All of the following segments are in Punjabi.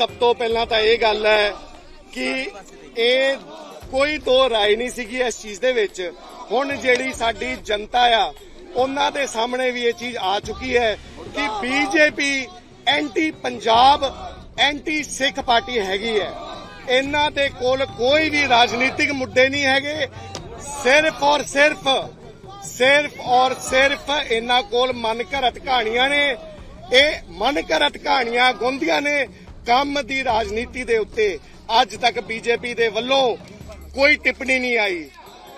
ਸਭ ਤੋਂ ਪਹਿਲਾਂ ਤਾਂ ਇਹ ਗੱਲ ਹੈ ਕਿ ਇਹ ਕੋਈ ਦੋ ਰਾਏ ਨਹੀਂ ਸੀਗੀ ਇਸ ਚੀਜ਼ ਦੇ ਵਿੱਚ। ਹੁਣ ਜਿਹੜੀ ਸਾਡੀ ਜਨਤਾ ਆ, ਉਹਨਾਂ ਦੇ ਸਾਹਮਣੇ ਵੀ ਇਹ ਚੀਜ਼ ਆ ਚੁੱਕੀ ਹੈ ਕਿ BJP, anti Punjab, anti Sikh party ਹੈਗੀ ਹੈ। ਇਹਨਾਂ ਦੇ ਕੋਲ ਕੋਈ ਵੀ ਰਾਜਨੀਤਿਕ ਮੁੱਦੇ ਨਹੀਂ ਹੈਗੇ। ਸਿਰਫ ਔਰ ਸਿਰਫ ਸਿਰਫ ਔਰ ਸਿਰਫ ਇਹਨਾਂ ਕੋਲ ਮਨ ਘੜਤ ਕਹਾਣੀਆਂ ਨੇ। ਇਹ ਮਨ ਘੜਤ ਕਹਾਣੀਆਂ ਗੁੰਦੀਆਂ ਨੇ। ਕੰਮ ਦੀ ਰਾਜਨੀਤੀ ਦੇ ਉੱਤੇ ਅੱਜ ਤੱਕ ਬੀਜੇਪੀ ਦੇ ਵੱਲੋਂ ਕੋਈ ਟਿੱਪਣੀ ਨਹੀਂ ਆਈ।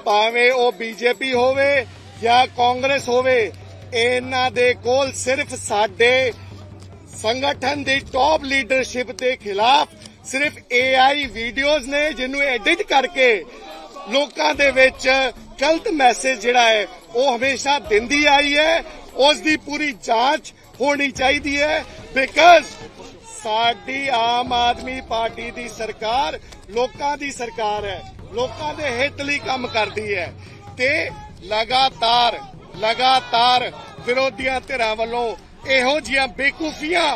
ਭਾਵੇਂ ਉਹ ਬੀਜੇਪੀ ਹੋਵੇ ਜਾਂ ਕਾਂਗਰਸ ਹੋਵੇ, ਇਹਨਾਂ ਦੇ ਕੋਲ ਸਿਰਫ ਸਾਡੇ ਸੰਗਠਨ ਦੀ ਟੌਪ ਲੀਡਰਸ਼ਿਪ ਦੇ ਖਿਲਾਫ ਸਿਰਫ AI ਵੀਡੀਓਜ਼ ਨੇ ਜਿਹਨੂੰ ਐਡਿਟ ਕਰਕੇ ਲੋਕਾਂ ਦੇ ਵਿੱਚ ਗਲਤ ਮੈਸੇਜ ਜਿਹੜਾ ਹੈ, ਉਹ ਹਮੇਸ਼ਾ ਦਿੰਦੀ ਆਈ ਹੈ। ਉਸ ਦੀ ਪੂਰੀ ਜਾਂਚ ਹੋਣੀ ਚਾਹੀਦੀ ਹੈ ਬਿਕਾਜ਼ ਸਾਡੀ ਆਮ ਆਦਮੀ ਪਾਰਟੀ ਦੀ ਸਰਕਾਰ ਲੋਕਾਂ ਦੀ ਸਰਕਾਰ ਹੈ, ਲੋਕਾਂ ਦੇ ਹਿੱਤ ਲਈ ਕੰਮ ਕਰਦੀ ਹੈ ਤੇ ਲਗਾਤਾਰ ਲਗਾਤਾਰ ਵਿਰੋਧੀਆਂ ਧਿਰਾਂ ਵੱਲੋਂ ਇਹੋ ਜੀਆਂ ਬੇਕੂਫੀਆਂ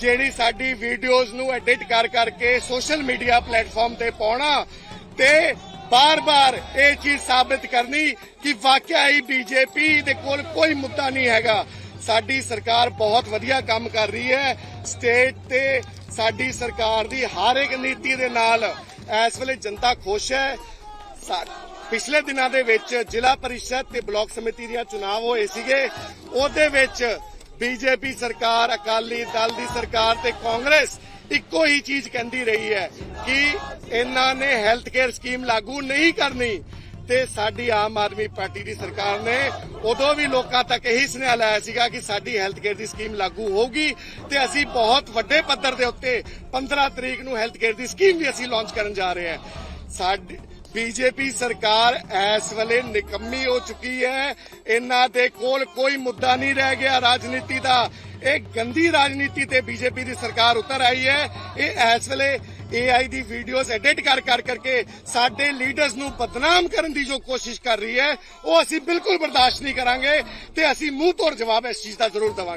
ਜਿਹੜੀ ਸਾਡੀ ਵੀਡੀਓਜ਼ ਨੂੰ ਐਡਿਟ ਕਰ ਕਰਕੇ ਸੋਸ਼ਲ ਮੀਡੀਆ ਪਲੇਟਫਾਰਮ ਤੇ ਪਾਉਣਾ ਤੇ ਬਾਰ-ਬਾਰ ਇਹ ਚੀਜ਼ ਸਾਬਿਤ ਕਰਨੀ ਕਿ ਵਾਕਿਆ ਹੀ ਬੀਜੇਪੀ ਦੇ ਕੋਲ ਕੋਈ ਮੁੱਦਾ ਨਹੀਂ ਹੈਗਾ। ਸਾਡੀ ਸਰਕਾਰ ਬਹੁਤ ਵਧੀਆ ਕੰਮ ਕਰ ਰਹੀ ਹੈ। ਸਟੇਟ ਤੇ ਸਾਡੀ ਸਰਕਾਰ ਦੀ ਹਰ ਇੱਕ ਨੀਤੀ ਦੇ ਨਾਲ ਇਸ ਵੇਲੇ ਜਨਤਾ ਖੁਸ਼ ਹੈ। ਪਿਛਲੇ ਦਿਨਾਂ ਦੇ ਵਿੱਚ ਜ਼ਿਲ੍ਹਾ ਪਰਿਸ਼ਦ ਤੇ ਬਲਾਕ ਸਮਿਤੀ ਦੀਆਂ ਚੁਣਾਵ ਹੋਏ ਸੀਗੇ। ਉਹਦੇ ਵਿੱਚ ਬੀਜੇਪੀ ਸਰਕਾਰ, ਅਕਾਲੀ ਦਲ ਦੀ ਸਰਕਾਰ ਤੇ ਕਾਂਗਰਸ ਇੱਕੋ ਹੀ ਚੀਜ਼ ਕਹਿੰਦੀ ਰਹੀ ਹੈ ਕਿ ਇਹਨਾਂ ਨੇ ਹੈਲਥ ਕੇਅਰ ਸਕੀਮ ਲਾਗੂ ਨਹੀਂ ਕਰਨੀ। ਤੇ ਸਾਡੀ ਆਮ ਆਦਮੀ ਪਾਰਟੀ ਦੀ ਸਰਕਾਰ ਨੇ ਉਦੋਂ ਵੀ ਲੋਕਾਂ ਤੱਕ ਇਹੀ ਸੁਨੇਹਾ ਲਾਇਆ ਸੀਗਾ ਕਿ ਸਾਡੀ ਹੈਲਥ ਕੇਅਰ ਦੀ ਸਕੀਮ ਲਾਗੂ ਹੋਊਗੀ ਤੇ ਅਸੀਂ ਬਹੁਤ ਵੱਡੇ ਪੱਧਰ ਦੇ ਉੱਤੇ 15 ਤਰੀਕ ਨੂੰ ਹੈਲਥ ਕੇਅਰ ਦੀ ਸਕੀਮ ਵੀ ਅਸੀਂ ਲਾਂਚ ਕਰਨ ਜਾ ਰਹੇ ਹਾਂ। ਸਾਡੀ ਬੀਜੇਪੀ ਸਰਕਾਰ ਇਸ ਵੇਲੇ ਨਿਕੰਮੀ ਹੋ ਚੁੱਕੀ ਹੈ। ਇਹਨਾਂ ਦੇ ਕੋਲ ਕੋਈ ਮੁੱਦਾ ਨਹੀਂ ਰਹਿ ਗਿਆ ਰਾਜਨੀਤੀ ਦਾ। ਇਹ ਗੰਦੀ ਰਾਜਨੀਤੀ ਤੇ ਬੀਜੇਪੀ ਦੀ ਸਰਕਾਰ ਉਤਰ ਆਈ ਹੈ। ਇਹ ਇਸ ਵੇਲੇ AI ਦੀ ਵੀਡੀਓਜ਼ ਐਡਿਟ ਕਰ ਕਰ ਕਰਕੇ ਸਾਡੇ ਲੀਡਰਸ ਨੂੰ ਬਦਨਾਮ ਕਰਨ ਦੀ ਜੋ ਕੋਸ਼ਿਸ਼ ਕਰ ਰਹੀ ਹੈ, ਉਹ ਅਸੀਂ ਬਿਲਕੁਲ ਬਰਦਾਸ਼ਤ ਨਹੀਂ ਕਰਾਂਗੇ ਤੇ ਅਸੀਂ ਮੂੰਹ ਤੋੜ ਜਵਾਬ ਇਸ ਚੀਜ਼ ਦਾ ਜ਼ਰੂਰ ਦੇਵਾਂਗੇ।